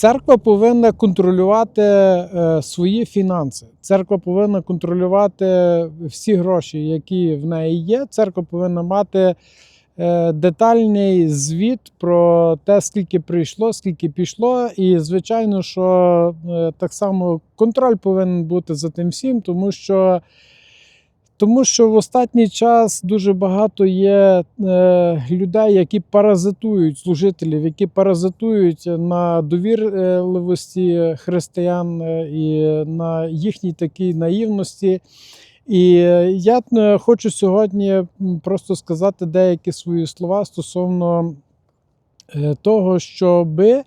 Церква повинна контролювати е, свої фінанси. Церква повинна контролювати всі гроші, які в неї є. Церква повинна мати е, детальний звіт про те, скільки прийшло, скільки пішло. І, звичайно, що е, так само контроль повинен бути за тим всім, тому що. Тому що в останній час дуже багато є е, людей, які паразитують служителів, які паразитують на довірливості християн е, і на їхній такій наївності. І я е, хочу сьогодні просто сказати деякі свої слова стосовно е, того, щоби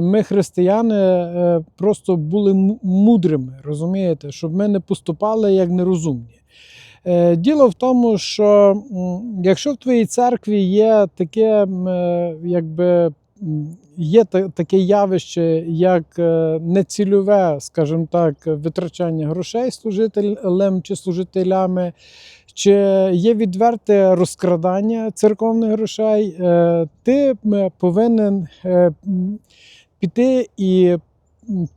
ми, християни, просто були мудрими, розумієте, щоб ми не поступали як нерозумні. Е, Діло в тому, що якщо в твоїй церкві є таке, е, якби є таке явище, як е, нецільове, скажімо так, витрачання грошей служителем чи служителями, чи є відверте розкрадання церковних грошей, ти повинен піти і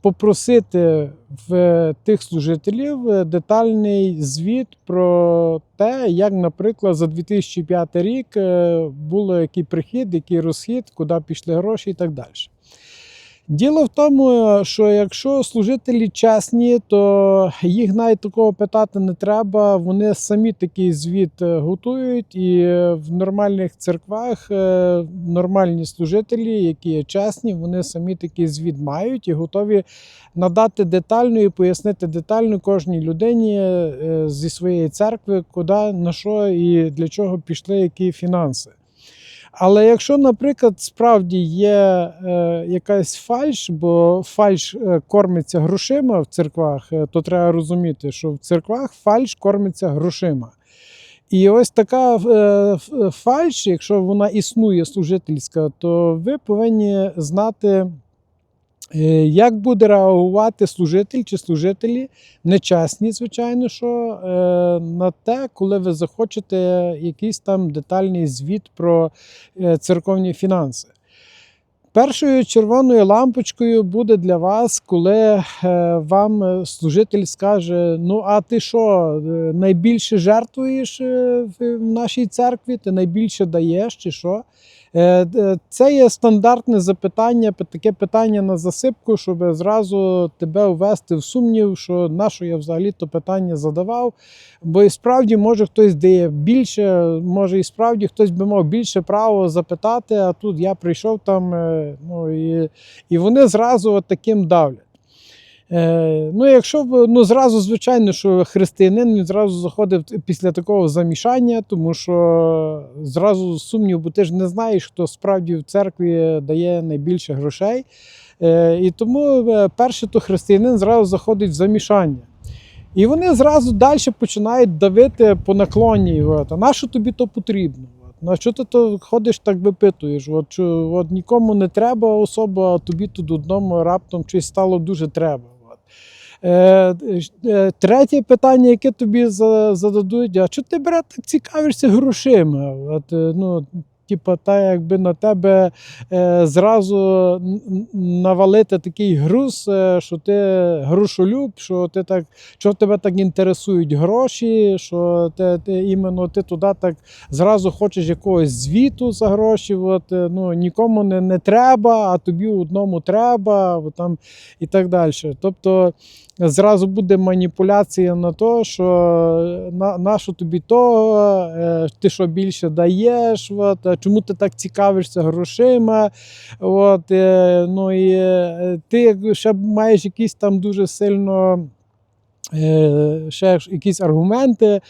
попросити в тих служителів е, детальний звіт про те, як, наприклад, за 2005 рік е, було який прихід, який розхід, куди пішли гроші і так далі. Діло в тому, що якщо служителі чесні, то їх навіть такого питати не треба. Вони самі такий звіт е, готують, і в нормальних церквах е, нормальні служителі, які є чесні, вони самі такий звіт мають і готові надати детально і пояснити детально кожній людині е, зі своєї церкви, куди, на що і для чого пішли які фінанси. Але якщо, наприклад, справді є е, якась фальш, бо фальш е, кормиться грошима в церквах, е, то треба розуміти, що в церквах фальш кормиться грошима. І ось така е, фальш, якщо вона існує служительська, то ви повинні знати, як буде реагувати служитель чи служителі, нечесні, звичайно, що е, на те, коли ви захочете якийсь там детальний звіт про е, церковні фінанси. Першою червоною лампочкою буде для вас, коли е, вам е, служитель скаже: Ну, а ти що, е, найбільше жертвуєш е, в нашій церкві, ти найбільше даєш чи що? Е, Це є стандартне запитання, таке питання на засипку, щоб зразу тебе ввести в сумнів, що на що я взагалі то питання задавав. Бо і справді може хтось дає більше, може і справді хтось би мав більше право запитати, а тут я прийшов там, е, ну і, і вони зразу от таким давлять. Е, ну, якщо б, ну зразу, звичайно, що християнин він зразу заходив після такого замішання, тому що зразу сумнів, бо ти ж не знаєш, хто справді в церкві дає найбільше грошей. Е, і тому е, перше, то християнин зразу заходить в замішання. І вони зразу далі починають давити по наклонній. От, а на що тобі то потрібно? От, на що ти то ходиш так випитуєш? От, що, от нікому не треба особа, а тобі тут одному раптом щось стало дуже треба. Е, е, третє питання, яке тобі за- зададуть, а чого ти брат так цікавишся грошима? От, е, ну, Типа, та якби на тебе е, зразу навалити такий груз, е, що ти грошолюб, що ти так що тебе так інтересують гроші, що ти, ти іменно ти туди так зразу хочеш якогось звіту за гроші. От, е, ну, нікому не, не треба, а тобі одному треба, там, і так далі. Тобто зразу буде маніпуляція на то, що на, на що тобі то, е, ти що більше даєш, от, чому ти так цікавишся грошима. От, е, ну, і е, ти ще маєш якісь там дуже сильно. е, Ще якісь аргументи,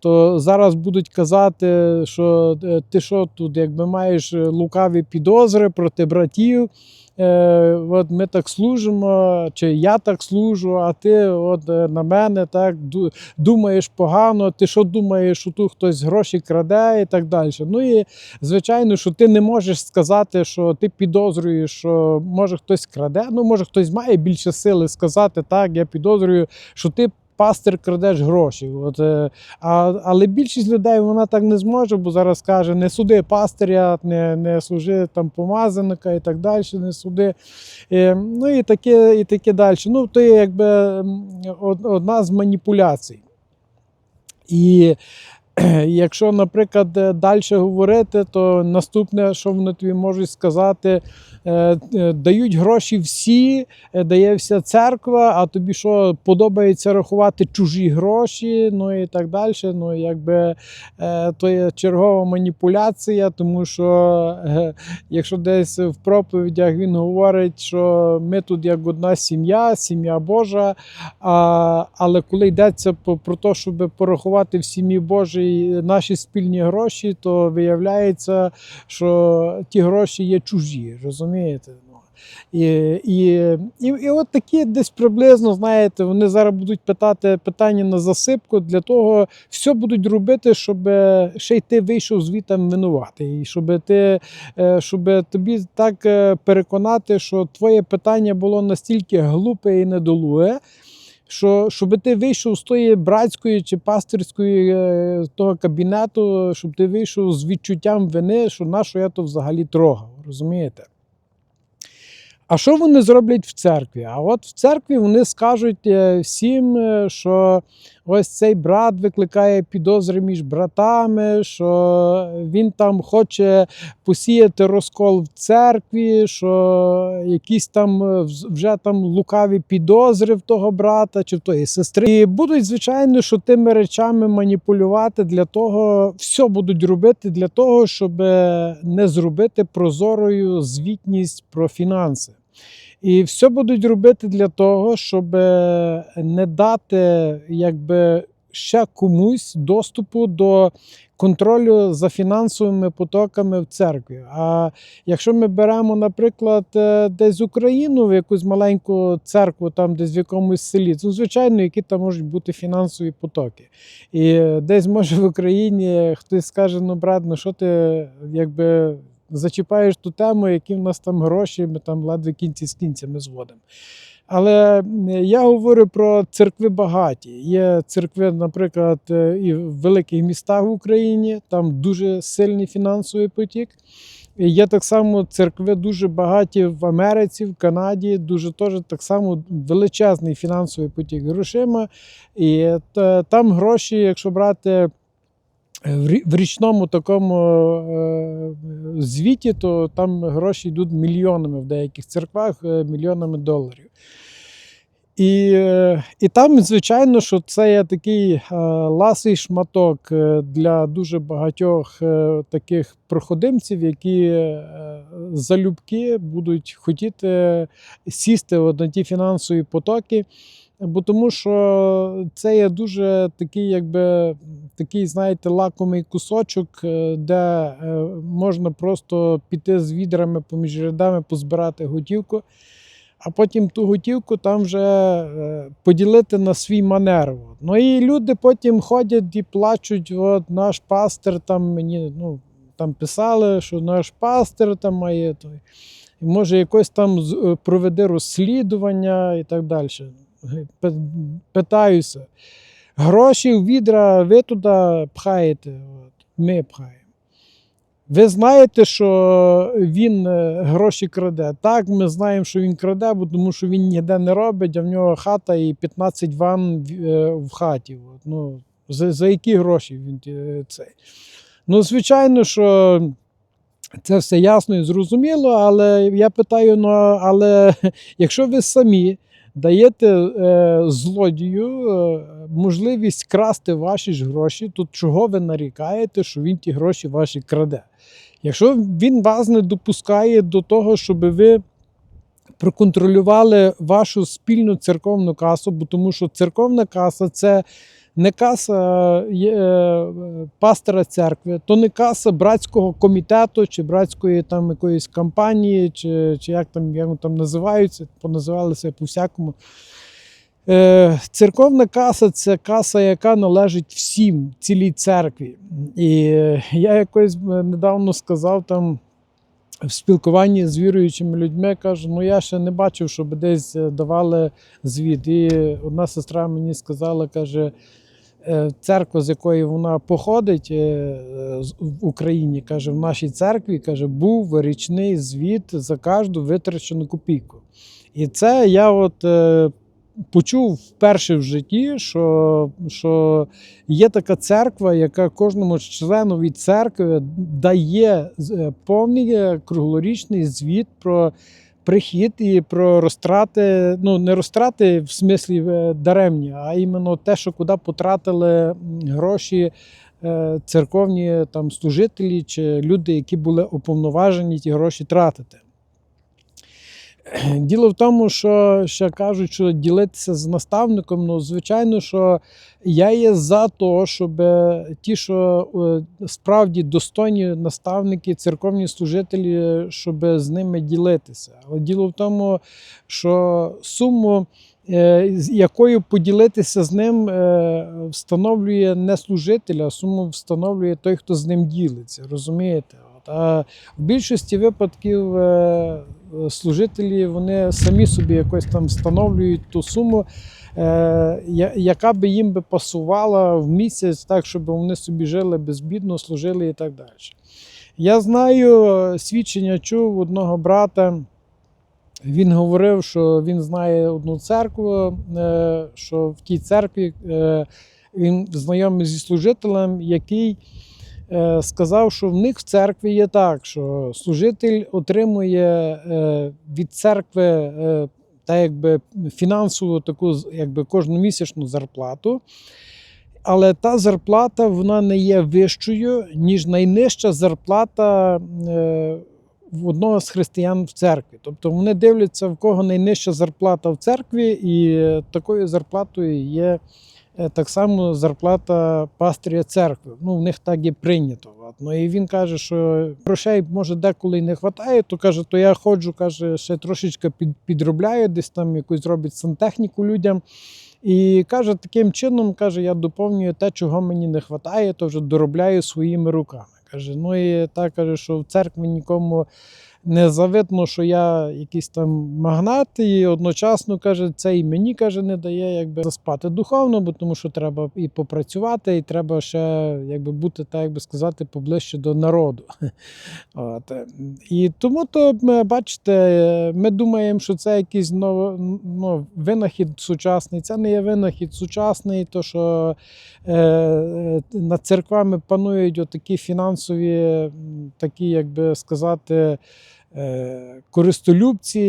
то зараз будуть казати, що ти що тут, якби маєш лукаві підозри проти братів. Е, от ми так служимо, чи я так служу, а ти от е, на мене так ду- думаєш погано. Ти що думаєш, що тут хтось гроші краде і так далі. Ну і звичайно, що ти не можеш сказати, що ти підозрюєш, що може хтось краде. Ну може хтось має більше сили сказати так. Я підозрюю, що ти пастир крадеш гроші. От, е, а, але більшість людей вона так не зможе, бо зараз каже: не суди пастиря, не, не служи там помазаника і так далі, не суди. Е, ну і таке, і таке далі. Ну, то є якби одна з маніпуляцій. І якщо, наприклад, далі говорити, то наступне, що вони тобі можуть сказати, е, е, дають гроші всі, е, дає вся церква, а тобі що подобається рахувати чужі гроші, ну і так далі. Ну, якби е, то є чергова маніпуляція, тому що е, якщо десь в проповідях він говорить, що ми тут як одна сім'я, сім'я Божа. Але коли йдеться про те, щоб порахувати в сім'ї Божій наші спільні гроші, то виявляється, що ті гроші є чужі, розумієте? Ну, І, і, і, і от такі десь приблизно, знаєте, вони зараз будуть питати питання на засипку, для того все будуть робити, щоб ще й ти вийшов звітом винуватий. Щоб ти е, щоб тобі так е, переконати, що твоє питання було настільки глупе і недолуге, що щоб ти вийшов з тої братської чи пастирської е, того кабінету, щоб ти вийшов з відчуттям вини, що на що я то взагалі трогав, розумієте? А що вони зроблять в церкві? А от в церкві вони скажуть е, всім, е, що ось цей брат викликає підозри між братами, що він там хоче посіяти розкол в церкві, що якісь там е, вже там лукаві підозри в того брата чи в тої сестри. І будуть, звичайно, що тими речами маніпулювати для того, все будуть робити для того, щоб е, не зробити прозорою звітність про фінанси. І все будуть робити для того, щоб е, не дати якби ще комусь доступу до контролю за фінансовими потоками в церкві. А якщо ми беремо, наприклад, е, десь Україну, в якусь маленьку церкву, там десь в якомусь селі, то звичайно, які там можуть бути фінансові потоки. І десь може в Україні хтось скаже: ну, брат, ну що ти якби. Зачіпаєш ту тему, які в нас там гроші, ми там ледве кінці з кінцями зводимо. Але я говорю про церкви багаті. Є церкви, наприклад, е, і в великих містах в Україні, там дуже сильний фінансовий потік. Є так само церкви дуже багаті в Америці, в Канаді, дуже теж так само величезний фінансовий потік грошима. І там гроші, якщо брати в річному такому е, звіті, то там гроші йдуть мільйонами в деяких церквах, е, мільйонами доларів. І, е, і там, звичайно, що це є такий е, ласий шматок е, для дуже багатьох е, таких проходимців, які е, залюбки будуть хотіти сісти от на ті фінансові потоки. Бо тому що це є дуже такий, якби такий, знаєте, лакомий кусочок, е, де е, можна просто піти з відрами поміж рядами, позбирати готівку, а потім ту готівку там вже е, поділити на свій манер. Ну і люди потім ходять і плачуть, от наш пастир там мені ну, там писали, що наш пастир там має той. Може якось там проведе розслідування і так далі. Пи- Питаюся. Гроші в відра ви туди пхаєте, от, ми пхаємо. Ви знаєте, що він е, гроші краде. Так, ми знаємо, що він краде, бо тому що він ніде не робить, а в нього хата і 15 ван в- е, в хаті. От. Ну, за, за які гроші він е, цей? Ну, звичайно, що це все ясно і зрозуміло, але я питаю: ну, але якщо ви самі даєте е, злодію е, можливість красти ваші ж гроші, то чого ви нарікаєте, що він ті гроші ваші краде? Якщо він вас не допускає до того, щоб ви проконтролювали вашу спільну церковну касу, бо тому що церковна каса це не каса е, пастора церкви, то не каса братського комітету чи братської там якоїсь кампанії, чи, чи як там, як там називаються, поназивалися по-всякому. Е, Церковна каса це каса, яка належить всім, цілій церкві. І е, я якось недавно сказав там в спілкуванні з віруючими людьми кажу, ну я ще не бачив, щоб десь давали звіт. І одна сестра мені сказала, каже, церква, з якої вона походить е, е, в Україні, каже, в нашій церкві каже, був річний звіт за кожну витрачену копійку. І це я от е, почув вперше в житті, що, що є така церква, яка кожному членові церкви дає е, повний е, круглорічний звіт про прихід і про розтрати. Ну, не розтрати в смислі е, даремні, а іменно те, що куди потратили гроші. е, Церковні там служителі чи люди, які були уповноважені ті гроші тратити. Діло в тому, що ще кажуть, що ділитися з наставником, ну, звичайно, що я є за те, щоб е, ті, що е, справді достойні наставники, церковні служителі, щоб з ними ділитися. Але діло в тому, що суму, е, з якою поділитися з ним, е, встановлює не служитель, а суму встановлює той, хто з ним ділиться. Розумієте? А в більшості випадків е, служителі вони самі собі якось там встановлюють ту суму, е, яка би їм би пасувала в місяць, так, щоб вони собі жили безбідно, служили і так далі. Я знаю е, свідчення чув одного брата. Він говорив, що він знає одну церкву, що в тій церкві він знайомий зі служителем, який сказав, що в них в церкві є так, що служитель отримує е, від церкви е, та якби фінансову таку якби кожномісячну зарплату. Але та зарплата вона не є вищою, ніж найнижча зарплата е, в одного з християн в церкві. Тобто вони дивляться, в кого найнижча зарплата в церкві, і е, такою зарплатою є е, так само зарплата пастиря церкви. Ну, в них так є прийнято. Ну, і він каже, що грошей може деколи не вистачає, то каже, то я ходжу, каже, ще трошечки під, підробляю, десь там якусь робить сантехніку людям. І каже, таким чином, каже, я доповнюю те, чого мені не вистачає, то вже доробляю своїми руками. Каже, ну і так каже, що в церкві нікому не завидно, що я якийсь там магнат, і одночасно каже, це і мені каже, не дає якби заспати духовно, бо тому що треба і попрацювати, і треба ще якби бути, так як би сказати, поближче до народу. От. І тому то бачите, ми думаємо, що це якийсь нов, ну, винахід сучасний. Це не є винахід сучасний, то що е, е, над церквами панують отакі фінансові, такі, як би сказати, користолюбці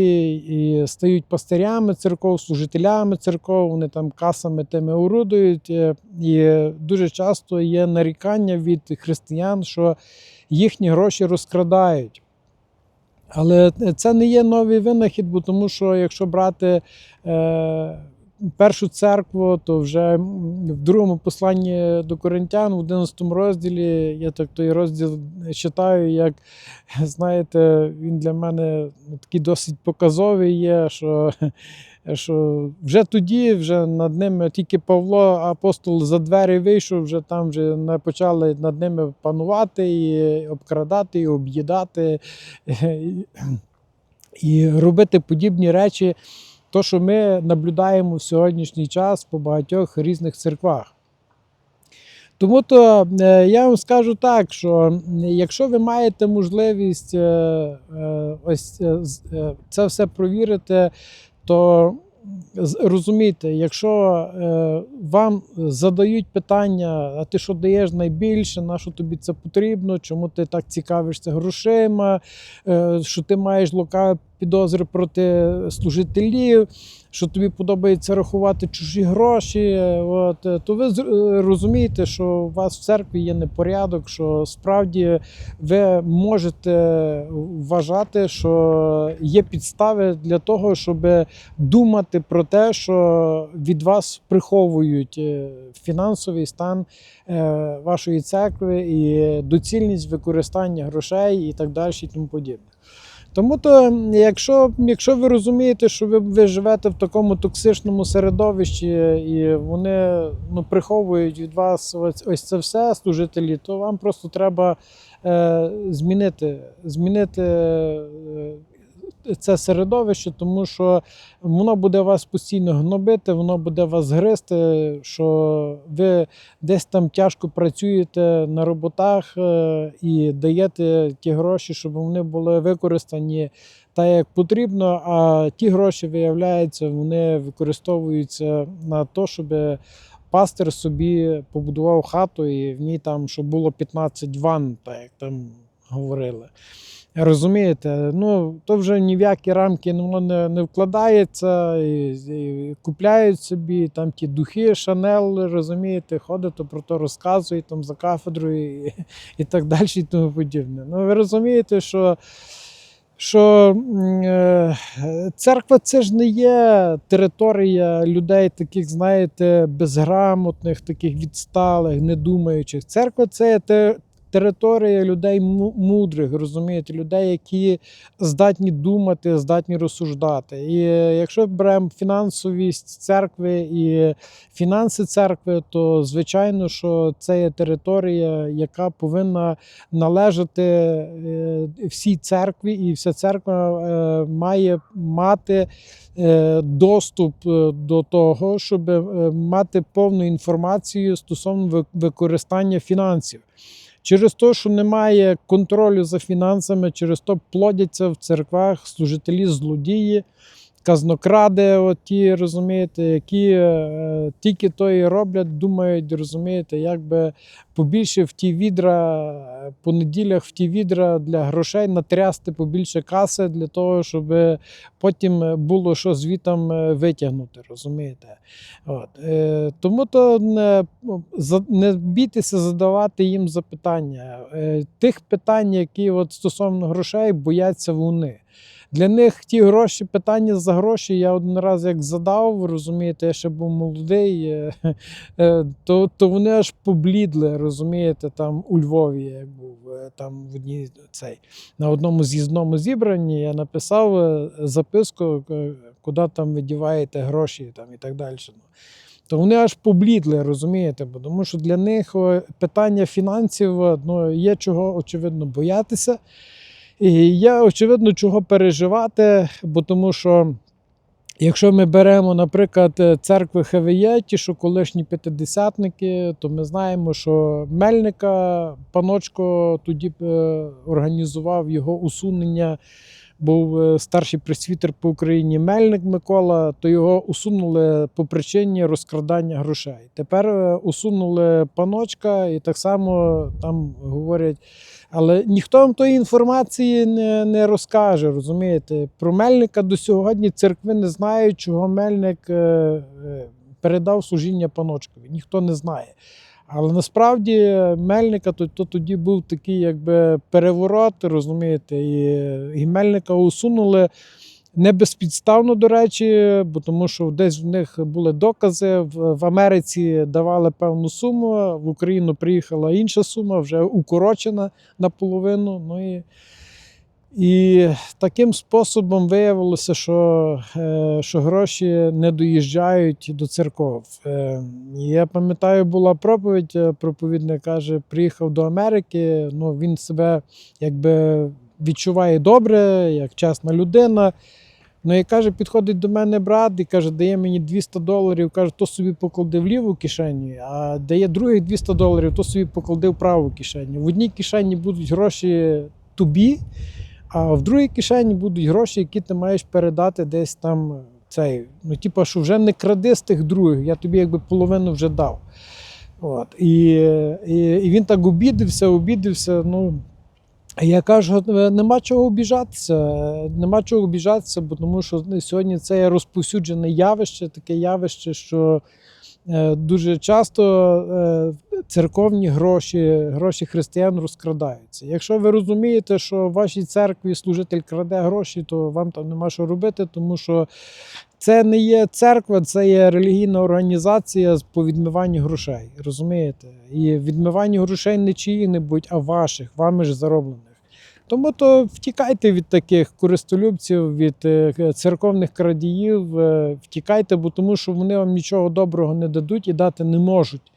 і стають пастирями церков, служителями церков, вони там касами тими орудують. е, І дуже часто є нарікання від християн, що їхні гроші розкрадають. Але це не є новий винахід, бо тому що якщо брати е, першу церкву, то вже в другому посланні до Коринтян, в 11 розділі, я так той розділ читаю, як знаєте, він для мене ну, такий досить показовий є, що, що вже тоді, вже над ними тільки Павло, апостол за двері вийшов, вже там вже не почали над ними панувати і обкрадати, і об'їдати. і- І робити подібні речі, то, що ми наблюдаємо в сьогоднішній час по багатьох різних церквах. Тому то е, я вам скажу так, що якщо ви маєте можливість е, е, ось це все провірити, то розумійте, якщо вам задають питання, а ти що даєш найбільше, на що тобі це потрібно, чому ти так цікавишся грошима, що ти маєш лукаві підозри проти служителів, що тобі подобається рахувати чужі гроші, от, е, то ви е, розумієте, що у вас в церкві є непорядок, що справді ви можете вважати, що є підстави для того, щоб думати про те, що від вас приховують е, фінансовий стан вашої церкви і доцільність використання грошей і так далі, і тому подібне. Тому то, якщо, якщо ви розумієте, що ви, ви живете в такому токсичному середовищі, і вони ну, приховують від вас ось, ось це все, служителі, то вам просто треба е, змінити, змінити е, це середовище, тому що воно буде вас постійно гнобити, воно буде вас гризти, що ви десь там тяжко працюєте на роботах е, і даєте ті гроші, щоб вони були використані так, як потрібно. А ті гроші, виявляється, вони використовуються на те, щоб пастир собі побудував хату, і в ній там, щоб було 15 ванн, так як там говорили. Розумієте, ну то вже ні в які рамки воно не, не вкладається, і, і купляють собі там ті духи, шанел, розумієте, ходить, про то розказують там за кафедрою і, і так далі, і тому подібне. Ну ви розумієте, що, що е, церква це ж не є територія людей, таких, знаєте, безграмотних, таких відсталих, недумаючих. Церква це те. Територія людей мудрих, розумієте, людей, які здатні думати, здатні розсуждати. І е, якщо беремо фінансовість церкви і фінанси церкви, то звичайно, що це є територія, яка повинна належати е, всій церкві, і вся церква е, має мати доступ до того, щоб мати повну інформацію стосовно використання фінансів. Через те, що немає контролю за фінансами, через то плодяться в церквах служителі злодії, казнокради, ті, розумієте, які е, тільки то і роблять, думають, розумієте, як би побільше в ті відра, е, по неділях в ті відра для грошей натрясти побільше каси для того, щоб потім було що звітом е, витягнути, розумієте. От. Е, тому то не, не бійтеся задавати їм запитання. Е, тих питань, які от стосовно грошей, бояться вони. Для них ті гроші, питання за гроші, я один раз як задав, розумієте, я ще був молодий, е, е, то, то вони аж поблідли, розумієте, там у Львові, як був е, там в одній цей, на одному з'їзному зібранні я написав записку, куди там ви діваєте гроші там, і так далі. Ну, То вони аж поблідли, розумієте, бо тому що для них питання фінансів ну, є чого очевидно боятися. І я, очевидно, чого переживати, бо тому що. Якщо ми беремо, наприклад, е, церкви ті, що колишні п'ятидесятники, то ми знаємо, що Мельника паночко тоді е, організував його усунення. Був е, старший пресвітер по Україні Мельник Микола, то його усунули по причині розкрадання грошей. Тепер е, усунули паночка, і так само там говорять. Але ніхто вам тої інформації не, не розкаже, розумієте? Про Мельника до сьогодні церкви не знають, чого Мельник е, передав служіння паночкові. Ніхто не знає. Але насправді Мельника то, то тоді був такий якби переворот, розумієте, і, і Мельника усунули не безпідставно, до речі, бо тому що десь в них були докази. В, в Америці давали певну суму, в Україну приїхала інша сума, вже укорочена наполовину. Ну і, і таким способом виявилося, що, е, що гроші не доїжджають до церков. Е, Я пам'ятаю, була проповідь, е, проповідник каже, приїхав до Америки, ну, він себе якби відчуває добре, як чесна людина. Ну і каже, підходить до мене брат і каже, дає мені 200 доларів, каже, то собі поклади в ліву кишеню, а дає других 200 доларів, то собі поклади в праву кишеню. В одній кишені будуть гроші тобі, а в другій кишені будуть гроші, які ти маєш передати десь там цей. Ну, типу, що вже не кради з тих других, я тобі якби половину вже дав. От. І, і, і він так обідився, обідився. Ну, я кажу, «Е, нема чого обіжатися, е, нема чого обіжатися, бо тому що ну, сьогодні це розповсюджене явище, таке явище, що е, дуже часто е, церковні гроші, гроші християн розкрадаються. Якщо ви розумієте, що в вашій церкві служитель краде гроші, то вам там нема що робити, тому що це не є церква, це є релігійна організація по відмиванню грошей. Розумієте? І відмиванню грошей не чиї-небудь, а ваших, вами ж зароблених. Тому то втікайте від таких користолюбців, від е, церковних крадіїв, е, втікайте, бо тому що вони вам нічого доброго не дадуть і дати не можуть.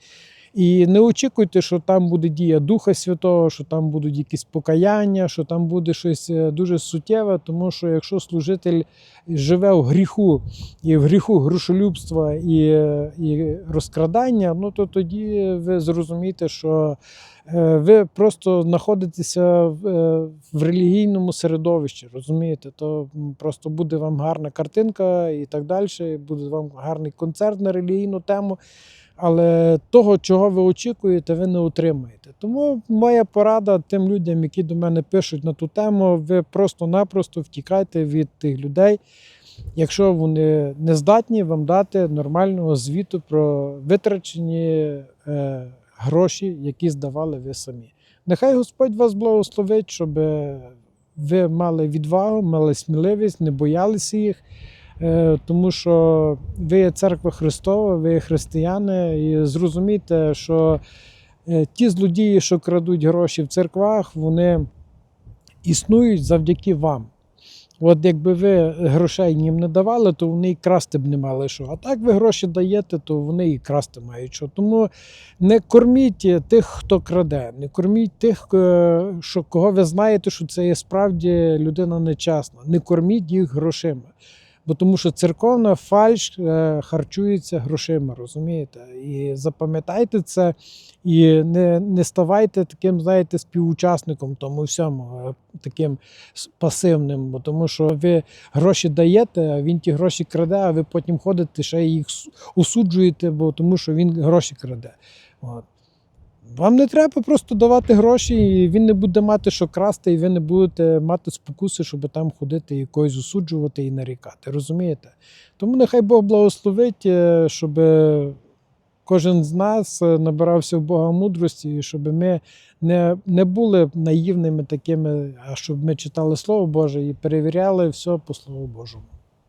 І не очікуйте, що там буде дія Духа Святого, що там будуть якісь покаяння, що там буде щось е, дуже суттєве, тому що якщо служитель живе в гріху і в гріху грошолюбства і, е, і розкрадання, ну то тоді ви зрозумієте, що е, ви просто знаходитеся в, релігійному середовищі, розумієте? То просто буде вам гарна картинка і так далі, буде вам гарний концерт на релігійну тему. Але того, чого ви очікуєте, ви не отримаєте. Тому моя порада тим людям, які до мене пишуть на ту тему, ви просто-напросто втікайте від тих людей, якщо вони не здатні вам дати нормального звіту про витрачені е, гроші, які здавали ви самі. Нехай Господь вас благословить, щоб ви мали відвагу, мали сміливість, не боялися їх. Е, Тому що ви церква Христова, ви християни, і зрозумійте, що е, ті злодії, що крадуть гроші в церквах, вони існують завдяки вам. От якби ви грошей їм не давали, то вони і красти б не мали що. А так ви гроші даєте, то вони і красти мають що. Тому не корміть тих, хто краде, не корміть тих, е, що, кого ви знаєте, що це є справді людина нечесна. Не корміть їх грошима. Бо тому що церковна фальш е, харчується грошима, розумієте? І запам'ятайте це, і не, не ставайте таким, знаєте, співучасником тому всьому, е, таким пасивним, бо тому що ви гроші даєте, а він ті гроші краде, а ви потім ходите, ще їх су- осуджуєте, бо тому що він гроші краде. От. Вам не треба просто давати гроші, і він не буде мати що красти, і ви не будете мати спокуси, щоб там ходити і когось осуджувати і нарікати. Розумієте? Тому нехай Бог благословить, е, щоб кожен з нас е, набирався в Бога мудрості, і щоб ми не, не були наївними такими, а щоб ми читали Слово Боже і перевіряли все по Слову Божому.